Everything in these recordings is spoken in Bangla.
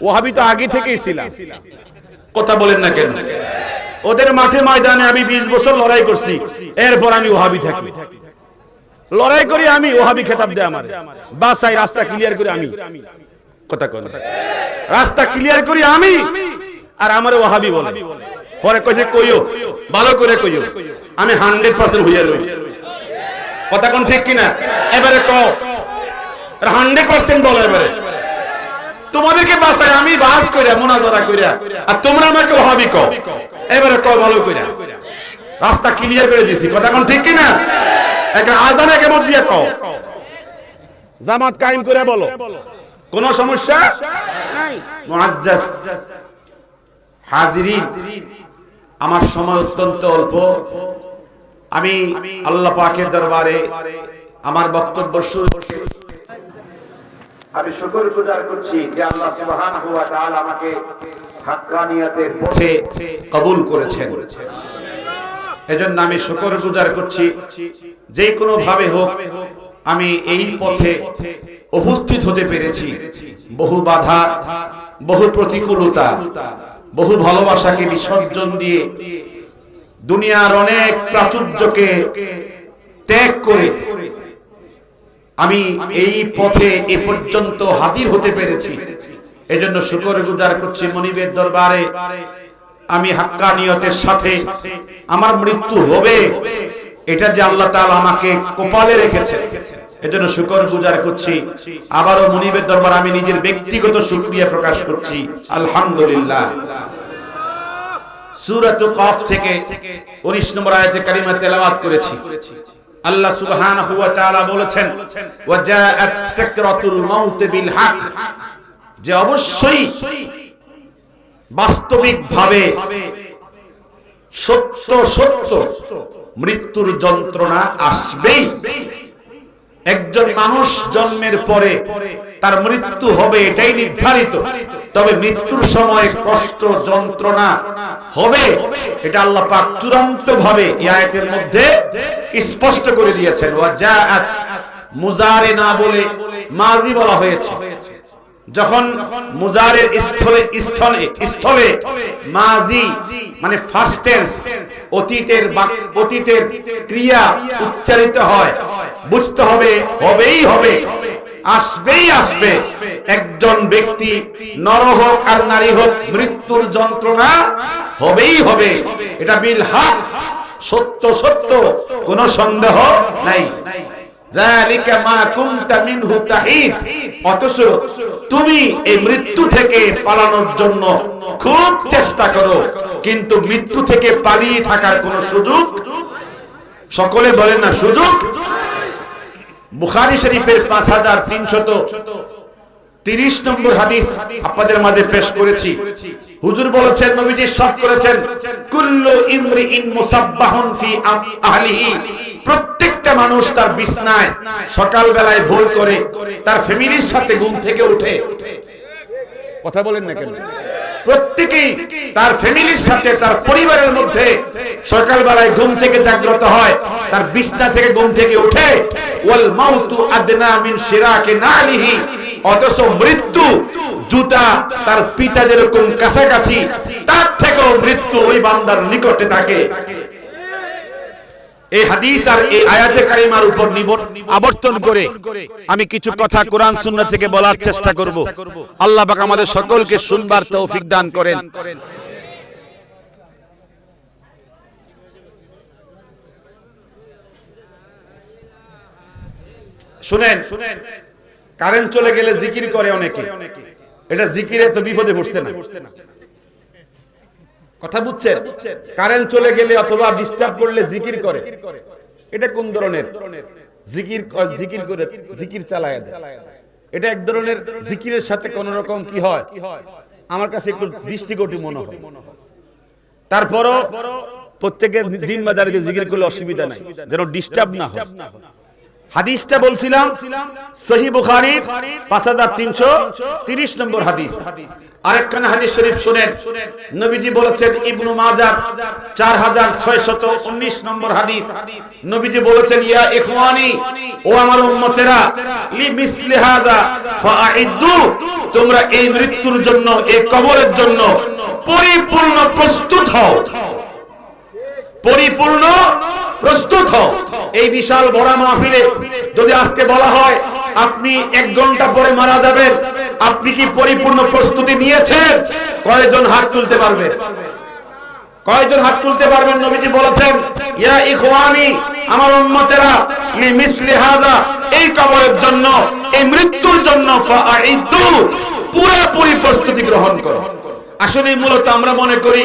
ওহাবি তো আগে থেকেই ছিলাম। কথা বলেন না কেন? ওদের মাঠে ময়দানে আমি বিশ বছর লড়াই করছি এরপর আমি ওহাবি থাকি। লড়াই করি আমি ওহাবি খেতাব দেয় আমার। বাসাই রাস্তা ক্লিয়ার করে আমি। কথা কন। রাস্তা ক্লিয়ার করি আমি আর আমার ওহাবি বলে। পরে কইছে কইও ভালো করে কইও আমি হান্ড্রেড পার্সেন্ট হইয়া রই। কথা কোন ঠিক কিনা? এবারে কও হান্ড্রেড পার্সেন্ট বলো এবারে। তোমাদেরকে বাসায় আমি বাস কইরা মোনাজারা কইরা। আর তোমরা আমাকে ওহাবি কও। এবারে কও ভালো কইরা। রাস্তা ক্লিয়ার করে দিছি কথা কোন ঠিক কিনা? একটা আজানে কেমন দিয়ে কও। জামাত কায়েম করে বলো। কোন সমস্যা? নাই। মুআজ্জাজ হাজিরিন আমার সময় অত্যন্ত অল্প। আমি আল্লাহ পাকের দরবারে আমার বক্তব্য শুরু করছি। আমি শুকর গুজার করছি যে আল্লাহ সুবহানাহু ওয়া তাআলা আমাকে হাক্কানিয়াতের পথে কবুল করেছেন। এজন্য আমি শুকর গুজার করছি। যে কোনো ভাবে হোক, আমি এই পথে উপস্থিত হতে পেরেছি। বহু বাধা, বহু প্রতিকূলতা, বহু ভালোবাসাকে বিসর্জন দিয়ে দুনিয়ার অনেক প্রাচুর্যকে ত্যাগ করে আমি এই পথে এ পর্যন্ত হাজির হতে পেরেছি। এজন্য শুকর গুজার করছি মনিবের দরবারে। আমি হাক্কানিয়তের সাথে আমার মৃত্যু হবে। এটা যে আল্লাহ তাআলা আমাকে কপালে রেখেছে এজন্য শুকর গুজার করছি। আবারও মনিবের দরবার আমি নিজের ব্যক্তিগত শুকরিয়া প্রকাশ করছি। আলহামদুলিল্লাহ। সূরাত কফ থেকে 19 নম্বর আয়াতে কারিমা তেলাওয়াত করেছি। আল্লাহ সুবহানাহু ওয়া তাআলা বলেছেন ওয়া জাআত সাকরাতুল মাউত বিল হক যে অবশ্যই বাস্তবিক ভাবে সত্য সত্য মৃত্যুর যন্ত্রণা আসবেই। একজন মানুষ জন্মের পরে তার মৃত্যু হবে এটাই নির্ধারিত। তবে মৃত্যুর সময় কষ্ট, যন্ত্রণা হবে, এটা আল্লাহ পাক চূড়ান্ত ভাবে আয়াতের মধ্যে স্পষ্ট করে দিয়েছেন। মুজারে না বলে মাজি বলা হয়েছে। যখন মুজারের স্থলে স্থলে স্থলে মাজি মানে ফার্স্ট টেন্স অতীতের অতীতের ক্রিয়া উচ্চারিত হয়, বুঝতে হবে, হবেই হবে, আসবেই আসবে। একজন ব্যক্তি নর হোক আর নারী হোক, মৃত্যুর যন্ত্রণা হবেই হবে। এটা বিল হক। সত্য সত্য, কোনো সন্দেহ নাই। যালিকা মা কুনতা মিনহু তাহিদ অথচ তুমি এই মৃত্যু থেকে পালানোর জন্য খুব চেষ্টা করো, কিন্তু মৃত্যু থেকে পালিয়ে থাকার কোনো সুযোগ সকলে বলেন না সুযোগ? বুখারী শরীফের পাঁচ হাজার তিনশত তিরিশ নম্বর হাদিস আপনাদের মাঝে পেশ করেছি। হুজুর বলেছেন, নবীজি সব করেছেন। কুল্লু ইমরিইন মুসাব্বাহুন ফি আহ- আহলিহি। প্রত্যেকটা মানুষ তার বিছনায় সকাল বেলায় ভোর করে তার ফ্যামিলির সাথে ঘুম থেকে উঠে। কথা বলেন না কেন? প্রত্যেকেই তার ফ্যামিলির সাথে তার পরিবারের মধ্যে সকাল বেলায় ঘুম থেকে জাগ্রত হয়, তার বিছনা থেকে ঘুম থেকে উঠে, ওয়াল মাউতু আদনা মিন শিরাকে নালিহি, অথচ মৃত্যু জুতা তার পিতা যেরকম কাছাকাছি, তার থেকেও মৃত্যু ওই বান্দার নিকটে থাকে। এই হাদিস আর এই আয়াতে কারিমার উপর আবর্তন করে আমি কিছু কথা কোরআন সুন্নাহ থেকে বলার চেষ্টা করব। আল্লাহ পাক আমাদের সকলকে শুনবার তৌফিক দান করেন। শুনেন শুনেন। কারেন্ট চলে গেলে জিকির করে অনেকে। এটা জিকিরে তো বিপদে পড়ছে না। কথা বুঝছেন? কারেন্ট চলে গেলে অথবা ডিস্টার্ব করলে জিকির করে। এটা কোন ধরনের? জিকির জিকির করে, জিকির চালায় এটা এক ধরনের জিকিরের সাথে কোন রকম কি হয়? আমার কাছে একটু দৃষ্টিকটি মনে হয়। তারপরও প্রত্যেকের জিম্মাদারিতে জিকির করলে অসুবিধা নাই। যেন ডিস্টার্ব না হয়। হাদিসটা বলছিলাম, সহি পাঁচ হাজার তিনশো তিরিশ নম্বর হাদিস। হাদিস শরীফ শুনেন। নবীজি বলেছেন, ইবনু মাজার, চার হাজার ছয় শত উনিশ নম্বর হাদিস। নবীজি বলেছেন, ইয়া ইখওয়ানি, ও আমার উম্মতেরা, লি মিসলি ফাআইদ্দু তোমরা এই মৃত্যুর জন্য, এই কবরের জন্য পরিপূর্ণ প্রস্তুত হও। পরিপূর্ণ প্রস্তুত হও। এই বিশাল বড় মাহফিলে যদি আজকে বলা হয়, আপনি এক ঘণ্টা পরে মারা যাবেন, আপনি কি পরিপূর্ণ প্রস্তুতি নিয়েছেন? কয়জন হাত তুলতে পারবেন কয়জন হাত তুলতে পারবেন নবীজি বলেছেন, ইয়া ইখওয়ানি, আমার উম্মতেরা, লি মিসলি হাযা, এই কবরের জন্য, এই মৃত্যুর জন্য ফাআইদু, পুরোপুরি প্রস্তুতি গ্রহণ করো। আসলে মূলত আমরা মনে করি,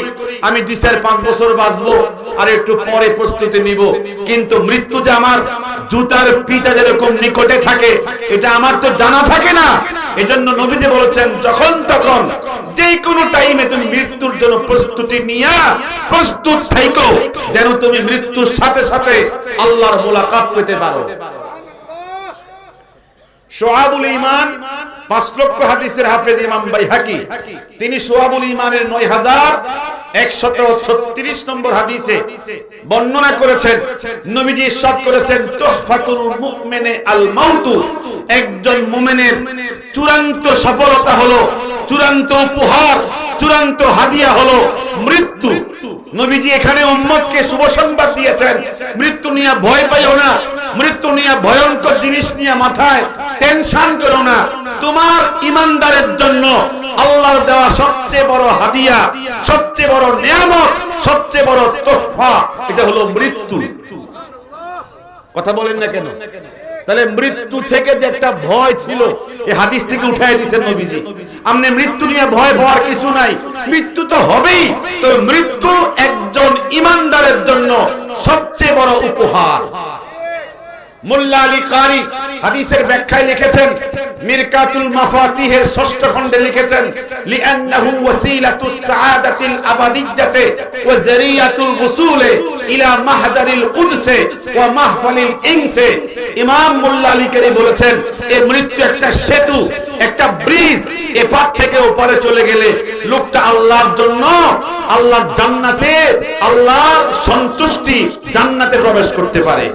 আমি দুই চার পাঁচ বছর বাঁচবো। আর একটু পরে প্রস্তুতি নিব। কিন্তু মৃত্যু যে আমার, জুতার পিতা যেরকম নিকটে থাকে, এটা আমার তো জানা থাকে না। এজন্য নবীজি বলেছেন, যখন তখন যে কোনো টাইমে তুমি মৃত্যুর জন্য প্রস্তুতি নিয়া প্রস্তুত থাইকো, যেন তুমি মৃত্যুর সাথে সাথে আল্লাহর মোলাকাত পেতে পারো। সোহাবুল ইমান পাঁচ লক্ষ হাদিসের হাফেজ ইমাম বাইহাকি। তিনি সোহাবুল ইমানের নয় হাজার একশত ছত্রিশ নম্বর হাদিসে বর্ণনা করেছেন, নবীজি ইরশাদ করেছেন আল মাউতু। একজন চূড়ান্ত সফলতা হলো, চূড়ান্ত উপহার, চূড়ান্ত হাদিয়া হলো মৃত্যু। নবীজি এখানে উম্মতকে শুভ সংবাদ দিয়েছেন, মৃত্যু নিয়ে ভয় পাইও না, মৃত্যু নিয়ে ভয়ঙ্কর জিনিস নিয়ে মাথায় টেনশন করো না। তোমার ইমানদারের জন্য আল্লাহর দেওয়া সবচেয়ে বড় হাদিয়া, সবচেয়ে বড় নিয়ামত, সবচেয়ে বড় তোহফা, এটা হলো মৃত্যু। কথা বলেন না কেন? তাহলে মৃত্যু থেকে যে একটা ভয় ছিল এই হাদিস থেকে উঠাই দিয়েছেন নবীজি। আমনে মৃত্যু নিয়ে ভয় পাওয়ার কিছু নাই। মৃত্যু তো হবেই তো মৃত্যু একজন ইমানদারের জন্য সবচেয়ে বড় উপহার। বলেছেন মৃত্যু একটা সেতু, একটা ব্রিজ, এপার থেকে ওপারে চলে গেলে লোকটা আল্লাহর জন্য, আল্লাহর জান্নাতে, আল্লাহর সন্তুষ্টি জান্নাতে প্রবেশ করতে পারে।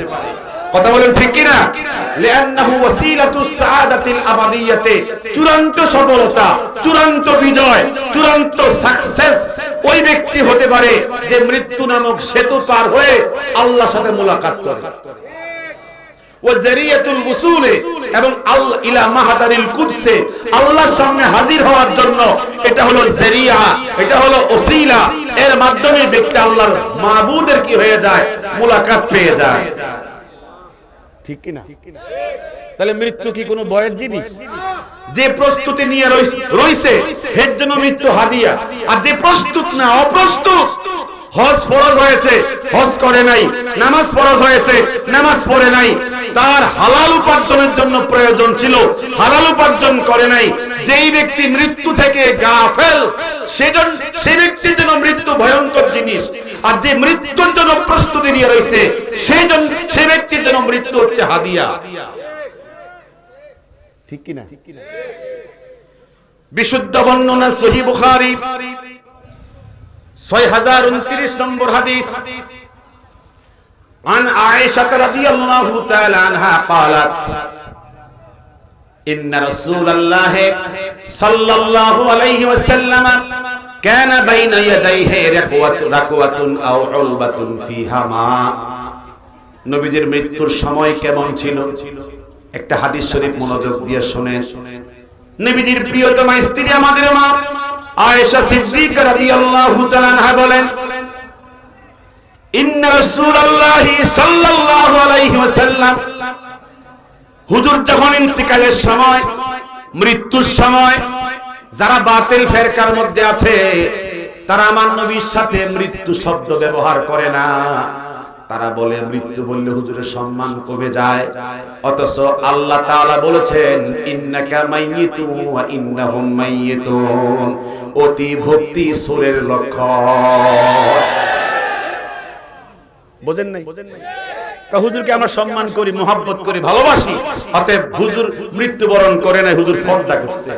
কথা বলেন ঠিক কিনা? সফলতা বিজয় সাকসেস ওই ব্যক্তি হতে পারে যে মৃত্যু নামক সেতু পার হয়ে আল্লাহর সাথে মোলাকাত করে। আল্লাহ সামনে হাজির হওয়ার জন্য এটা হলো জারিয়া, এটা হলো ওসিলা। এর মাধ্যমে ব্যক্তি আল্লাহর মাবুদের কি হয়ে যায়? মোলাকাত পেয়ে যায়। ঠিক কিনা? তাহলে মৃত্যু কি কোনো বয়ের জিনিস? যে প্রস্তুতি নিয়ে রইছে এর জন্য মৃত্যু হাদিয়া। আর যে প্রস্তুত না অপ্রস্তুত হজ ফরজ হয়েছে হজ করে নাই নামাজ ফরজ হয়েছে নামাজ পড়ে নাই তার হালাল উপার্জনের জন্য প্রয়োজন ছিল হালাল উপার্জন করে নাই। যেই ব্যক্তি মৃত্যু থেকে গাফেল সেজন সে ব্যক্তির জন্য মৃত্যু ভয়ঙ্কর জিনিস। আর যে মৃত্যুর জন্য প্রস্তুতি নিয়ে রয়েছে সেই জন্য সে ব্যক্তির জন্য মৃত্যু হচ্ছে হাদিয়া ঠিক কিনা বিশুদ্ধ বর্ণনা সহি বুখারী ছয় হাজার উনত্রিশ নম্বর হাদিস عن عائشة رضي الله تعالى عنها قالت إن رسول الله صلى الله عليه وسلم كان بين يديه ركوة, ركوة أو علبة فيها ماء নবীজির মৃত্যুর সময় কেমন ছিল একটা হাদিস শরীফ মনোযোগ দিয়ে শুনেন নবীজির প্রিয়তমা স্ত্রী আমাদের মা আয়েশা সিদ্দিকা রাদিয়াল্লাহু তাআলা আনহা বলেন ইন্না রাসূলুল্লাহি সাল্লাল্লাহু আলাইহি ওয়াসাল্লাম হুজুর যখন ইন্তিকালের সময় মৃত্যুর সময় যারা বাতিল ফেরকার মধ্যে আছে, তারা আমার নবীর সাথে মৃত্যু শব্দ ব্যবহার করে না। তারা বলে, মৃত্যু বললে হুজুরের সম্মান কমে যায়। অথচ আল্লাহ তাআলা বলেছেন, ইন্নাকা মাইয়িতু ওয়া ইন্নাহুম মাইয়িতুন। অতি ভক্তি সুরের লক্ষণ। বোঝেন নাই? হুজুরকে আমরা সম্মান করি, মোহাব্বত করি, ভালোবাসি। অতএব হুজুর মৃত্যুবরণ করে নাই, হুজুর পর্দা করছে।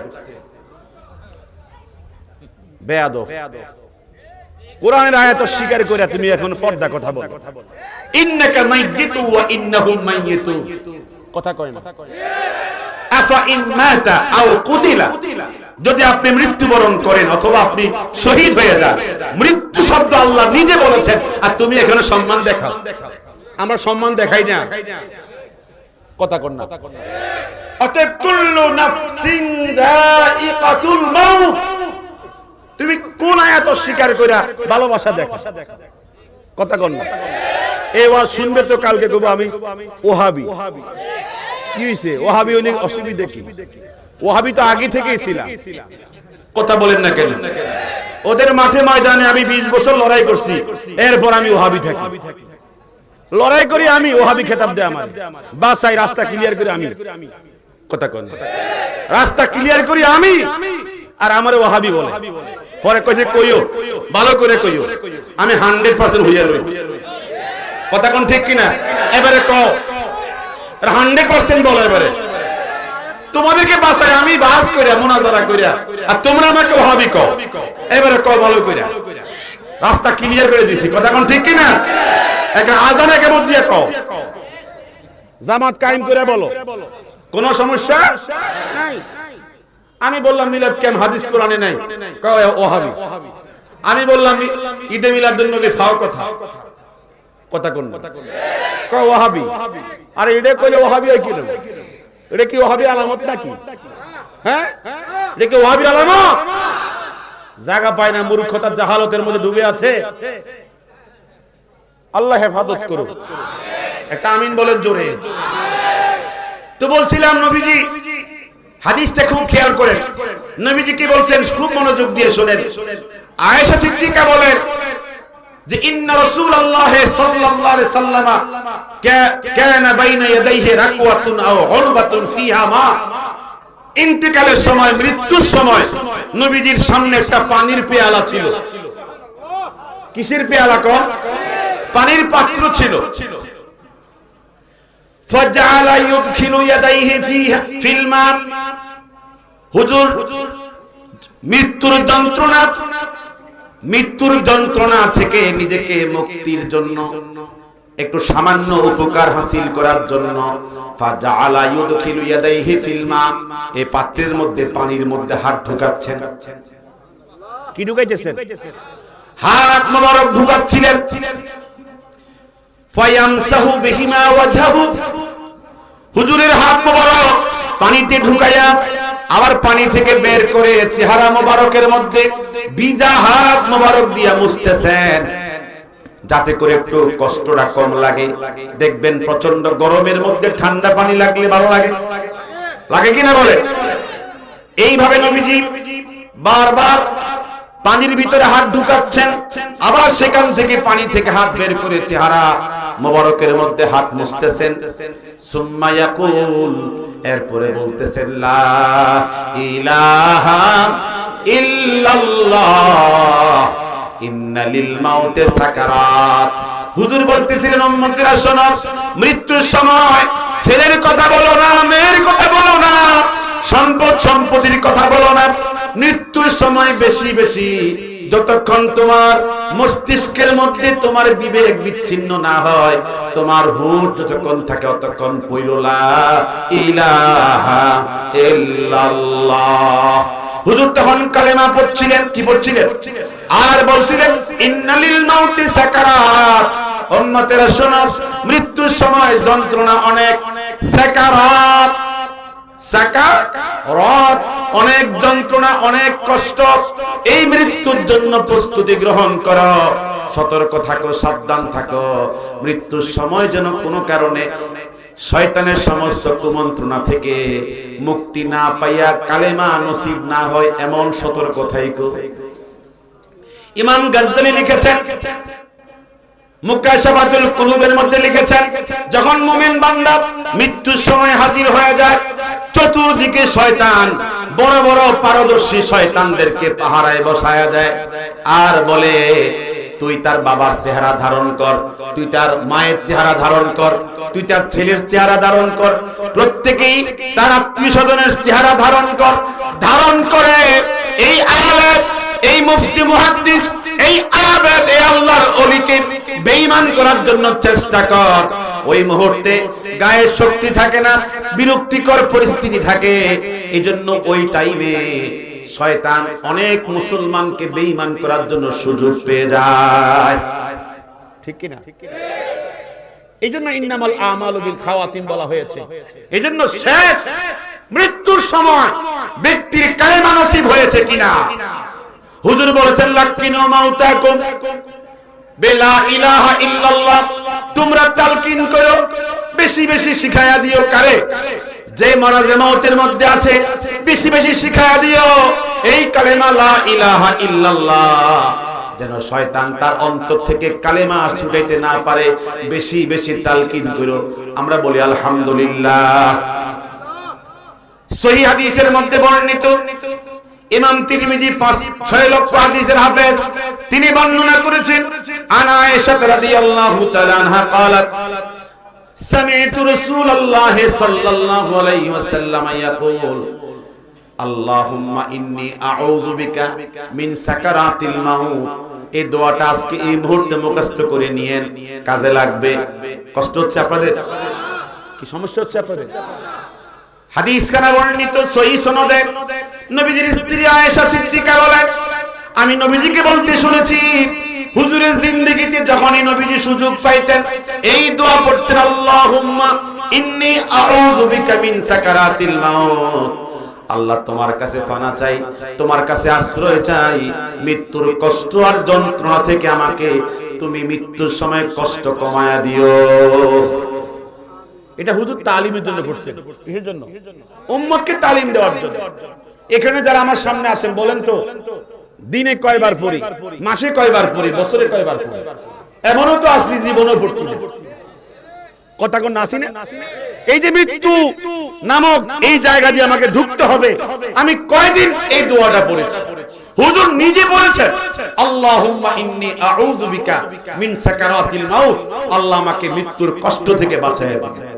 বেয়াদব। কোরআনের আয়াত স্বীকার করে তুমি এখন পর্দা কথা বলো। ইন্নাকা মাইয়িতু ওয়া ইন্নাহুম মাইয়িতু। কথা কয় না। আফা ইন মাতা আও কুতিলা। যদি আপনি মৃত্যুবরণ করেন অথবা আপনি শহীদ হয়ে যান মৃত্যু শব্দ আল্লাহ নিজে বলেছেন আর তুমি এখানে সম্মান দেখাও। আমরা সম্মান দেখাই না। কথা কর না। অতএব কুল্লু নাফসিন মাউত। তুমি কোন আয়াত স্বীকার কইরা ভালোবাসা দেখো? কথা কর না। এই ওয়াজ শুনবে তো কালকে কব আমি ওহাবি। কি হইছে? ওহাবি অনেক অসুবিধা কি? ওহাবি তো আগে থেকেই ছিলাম। কথা বলেন না কেন? ওদের মাঠে ময়দানে আমি 20 বছর লড়াই করছি এরপর আমি ওহাবি থাকি। লড়াই করি আমি ওহাবি খেতাব দেয় আমার। বাসাই রাস্তা ক্লিয়ার করি আমি। কথা কন রাস্তা ক্লিয়ার করি আমি আর আমার ওহাবি বলে। পরে কইছে, কইও, ভালো করে কইও, আমি 100% হইয়া রই। কথা কোন ঠিক কিনা? এবারে কও 100% বলো এবারে। তোমাদেরকে বাসায় আমি বাস করিয়া, মোনাজারা করিয়া, আর তোমরা আমাকে ওহাবি কও। এবারে কও, ভালো করিয়া রাস্তা ক্লিয়ার করে দিছি, কথা কোন ঠিক কিনা? একটা আজানে কেমন দিয়ে কও? জামাত কায়েম করে বলো। কোন সমস্যা? নাই। আমি বললাম, মিলাদ কেন? হাদিস কোরআনে নাই। কয় ওহাবি আমি বললাম, ঈদে মিলাদুন নবী ফাও কথা। কথা কোন কয় ওহাবি আরে, এটা কইলে ওহাবি হয় কি রে? এটা কি ওহাবি আলামত নাকি? হ্যাঁ? এটা কি ওহাবি আলামত? জায়গা পায় না মূর্খতার জাহালতের মধ্যে ডুবে আছে। আল্লাহ হেফাজত করুন একটা আমিন বলেন জোরে। তো বলছিলাম, নবীজি হাদিসটা খুব খেয়াল করেন। নবীজি কি বলছেন? খুব মনোযোগ দিয়ে শোনেন। আয়েশা সিদ্দিকা বলেন যে, ইন্না রাসূলুল্লাহ সাল্লাল্লাহু আলাইহি সাল্লামা কানা বাইনা ইয়াদাইহি রাকওয়াতুন আও উরবাতুন ফিহা মা। ইন্তেকালের সময়, মৃত্যুর সময় নবীজির সামনে একটা পানির পেয়ালা ছিল। কিসের পেয়ালা কোন? পানির পাত্র ছিল। فجعل يدخل يديه فيها في الماء হুজুর মৃত্যুর যন্ত্রণা মৃত্যুর যন্ত্রণা থেকে নিজেকে মুক্তির জন্য একটু সামান্য উপকার হাসিল করার জন্য ফাজাআলা ইউদখিলু ইয়াদাইহি ফিল মা এই পাত্রের মধ্যে পানির মধ্যে হাত ঢুকাচ্ছেন কি ঢুকাইতেছেন হাত মোবারক ঢুকাচ্ছিলেন বিহিমা ওয়াজহাহু। হুজুরের হাত মোবারক পানিতে আবার পানি থেকে বের করে চেহারা মোবারকের মধ্যে হাত মোবারক দিয়া মুছতেছেন। যাতে করে একটু কষ্টটা কম লাগে। দেখবেন প্রচণ্ড গরমের মধ্যে ঠান্ডা পানি লাগলে ভালো লাগে। লাগে কিনা বলে? এইভাবে নবীজি বারবার পানির ভিতরে হাত ঢুকাচ্ছেন, আবার সেখান থেকে পানি থেকে হাত বের করে চেহারা মোবারকের মধ্যে হাত মুছতেছেন। এরপরে বলতেছেন, লা ইলাহা ইল্লাল্লাহ, ইন্না লিল মাউতে সাকারাত। হুজুর বলতেছিলেন, উম্মতেরা, শোনো, মৃত্যুর সময় ছেলের কথা বলো না, মেয়ের কথা বলো না সম্পদ সম্পত্তির কথা বলো না মৃত্যুর সময় বেশি বেশি। যতক্ষণ তোমার মস্তিষ্কের মধ্যে তোমার বিবেক বিচ্ছিন্ন না হয়, তোমার হুট যতক্ষণ থাকে ততক্ষণ পইল লা ইলাহা ইল্লাল্লাহ। হুজুর তখন কালেমা পড়ছিলেন, কি পড়ছিলেন? আর বলছিলেন, ইন্নালিল মাউতি সাকারাত। উম্মতেরা শোনো মৃত্যুর সময় যন্ত্রণা অনেক সাকারাত। সাকারাত অনেক যন্ত্রণা, অনেক কষ্ট। এই মৃত্যুর জন্য প্রস্তুতি গ্রহণ সতর্ক থাকো, সাবধান থাকো। মৃত্যুর সময় যেন কোনো কারণে শয়তানের সমস্ত কুমন্ত্রণা থেকে মুক্তি না পাইয়া কালেমা নসিব না হয়, এমন সতর্ক থাইকো। ইমাম গাজ্জালি লিখেছেন ধারণ কর, তুই তার মায়ের চেহারা ধারণ কর, তুই তার ছেলের চেহারা ধারণ কর, প্রত্যেকেই তার আত্মীয় স্বজনের চেহারা ধারণ কর। ধারণ করে এই এই মুফতি এই এই আল্লাহর অলিকে বেঈমান করার জন্য চেষ্টা কর। ওই মুহূর্তে গায়ে শক্তি থাকে না, বিরক্তিকর পরিস্থিতি থাকে। এই জন্য ওই টাইমে শয়তান অনেক মুসলমানকে বেঈমান করার জন্য সুযোগ পেয়ে যায়। ঠিক কিনা? এই জন্য ইন্নামাল আমাল বিল খাওয়াতিন বলা হয়েছে। এই জন্য শেষ মৃত্যুর সময় ব্যক্তির কালেমা নসিব হয়েছে কিনা? হুজুর বলেছেন, লাকিনু মাউতাকুম বেলা ইলাহা ইল্লাল্লাহ। তোমরা তালকিন করো, বেশি বেশি শিখায়া দিও কারে? যে মারাজে মাউতের মধ্যে আছে, বেশি বেশি শিখায়া দিও, এই কালেমা লা ইলাহা ইল্লাল্লাহ। যেন শয়তান তার অন্তর থেকে কালেমা ছুটাইতে না পারে, বেশি বেশি তালকিন করো। আমরা বলি, আলহামদুলিল্লাহ। সহি হাদিসের মধ্যে বর্ণিত ইমাম তিরমিজি পাঁচ ছয় লক্ষ হাদিসের হাফেজ তিনি বর্ণনা করেছেন আনা আয়েশা রাদিয়াল্লাহু তাআলা আনহা قالت سمعت رسول الله صلى الله عليه وسلم يقول اللهم إني أعوذ بك من سكرات الموت এই দোয়াটা আজকে এই মুহূর্তে মুখস্থ করে নিয়েন কাজে লাগবে কষ্ট হচ্ছে আপনাদের কি সমস্যা হচ্ছে আপনাদের হাদিস খানা বর্ণিত সহি সনদে নবীজির স্ত্রী আয়েশা সিদ্দিকা বলেন আমি নবীজিকে বলতে শুনেছি হুজুরের জিন্দেগিতে যখনই নবীজি সুযোগ পাইতেন এই দোয়া পড়তেন আল্লাহুম্মা ইন্নী আউযু বিকা মিন সাকারাতিল মাউত। আল্লাহ তোমার কাছে পানা চাই তোমার কাছে আশ্রয় চাই মৃত্যুর কষ্ট আর যন্ত্রণা থেকে আমাকে তুমি মৃত্যুর সময় কষ্ট কমায়া দিও। এটা হুজুর তালিমের জন্য করছেন। কিসের জন্য উম্মতকে তালিম দেওয়ার জন্য। এখানে যারা আমার সামনে আছেন, বলেন তো, দিনে কয়বার পড়ি? মাসে কয়বার পড়ি? বছরে কয়বার পড়ি? এমনও তো আছি, জীবনও পড়ছি কথা কোন নাসি না এই যে মৃত্যু নামক এই জায়গা দিয়ে আমাকে ঢুকতে হবে, আমি কয়দিন এই দোয়াটা পড়েছি? হুজুর নিজে বলেছেন, আল্লাহুম্মা ইন্নী আউযু বিকা মিন সাকারাতিল মাউত। আল্লাহ আমাকে মৃত্যুর কষ্ট থেকে বাঁচায় দিন